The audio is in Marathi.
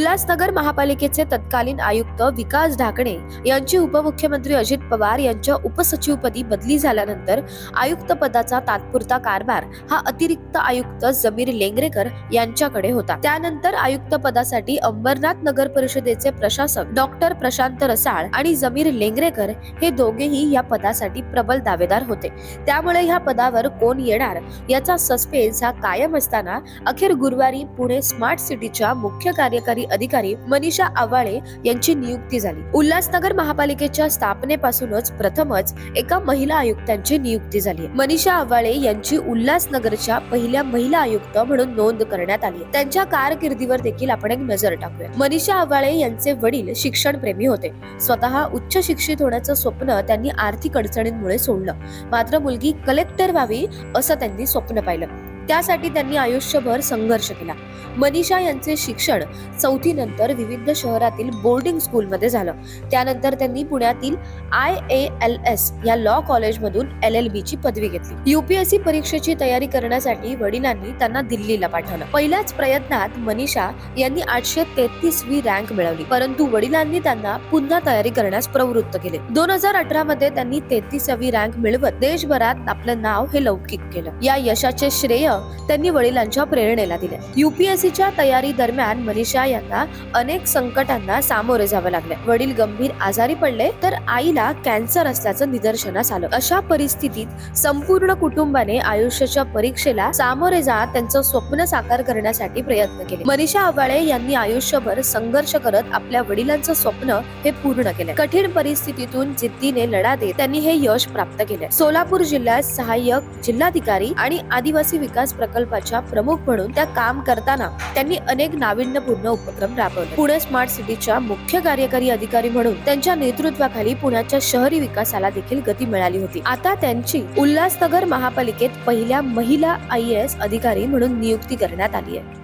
उल्हासनगर महापालिकेचे तत्कालीन आयुक्त विकास ढाकणे यांची उपमुख्यमंत्री अजित पवार यांच्या उपसचिवपदी बदली झाल्यानंतर आयुक्त पदाचा तात्पुरता कारभार हा अतिरिक्त आयुक्त जमीर लेंगरेकर यांच्याकडे होता. त्यानंतर आयुक्त पदासाठी अंबरनाथ नगर परिषदेचे प्रशासक डॉक्टर प्रशांत रसाळ आणि जमीर लेंगरेकर हे दोघेही या पदासाठी प्रबल दावेदार होते. त्यामुळे ह्या पदावर कोण येणार याचा सस्पेन्स हा कायम असताना अखेर गुरुवारी पुणे स्मार्ट सिटीच्या मुख्य कार्यकारी अधिकारी मनीषा आवाळे यांची नियुक्ती झाली. उल्हासनगर महापालिकेच्या स्थापनेपासूनच प्रथमच एका महिला आयुक्तांची नियुक्ती झाली. मनीषा आवाळे यांची उल्हासनगरच्या पहिल्या महिला आयुक्त म्हणून नोंद करण्यात आली. त्यांच्या कारकिर्दीवर देखील आपण एक नजर टाकूया. मनीषा आवाळे यांचे वडील शिक्षणप्रेमी होते. स्वतः उच्च शिक्षित होण्याचं स्वप्न त्यांनी आर्थिक अडचणींमुळे सोडलं. मात्र मुलगी कलेक्टर व्हावी असं त्यांनी स्वप्न पाहिलं. त्यासाठी त्यांनी आयुष्यभर संघर्ष केला. मनीषा यांचे शिक्षण चौथी नंतर विविध शहरातील बोर्डिंग स्कूलमध्ये झालं. त्यानंतर त्यांनी पुण्यातील आय ए एल एस या लॉ कॉलेजमधून एल एल बी ची पदवी घेतली. युपीएससी परीक्षेची तयारी करण्यासाठी वडिलांनी त्यांना दिल्लीला पाठवलं. पहिल्याच प्रयत्नात मनीषा यांनी आठशे तेहतीसवी रँक मिळवली. परंतु वडिलांनी त्यांना पुन्हा तयारी करण्यास प्रवृत्त केले. दोन हजार अठरा मध्ये त्यांनी तेहतीसावी रँक मिळवत देशभरात आपलं नाव हे लौकिक केलं. या यशाचे श्रेय त्यांनी वडिलांच्या प्रेरणेला दिले. युपीएससीच्या तयारी दरम्यान मनीषा यांना अनेक संकटांना सामोरे जावं लागले. वडील गंभीर आजारी पडले तर आईला कॅन्सर असल्याचं निदर्शनास आलं. अशा परिस्थितीत संपूर्ण कुटुंबाने आयुष्याच्या परीक्षेला सामोरे जात त्यांचं स्वप्न साकार करण्यासाठी प्रयत्न केले. मनीषा आवाळे यांनी आयुष्यभर संघर्ष करत आपल्या वडिलांचं स्वप्न हे पूर्ण केले. कठीण परिस्थितीतून जिद्दीने लढा देत त्यांनी हे यश प्राप्त केले. सोलापूर जिल्ह्यात सहाय्यक जिल्हाधिकारी आणि आदिवासी विकास प्रकल्पाच्या प्रमुख म्हणून त्या काम करताना त्यांनी अनेक नाविन्यपूर्ण उपक्रम राबवले. पुणे स्मार्ट सिटीच्या मुख्य कार्यकारी अधिकारी म्हणून त्यांच्या नेतृत्वाखाली पुण्याच्या शहरी विकासाला देखील गती मिळाली होती. आता त्यांची उल्हासनगर महापालिकेत पहिल्या महिला आय एस अधिकारी म्हणून नियुक्ती करण्यात आली आहे.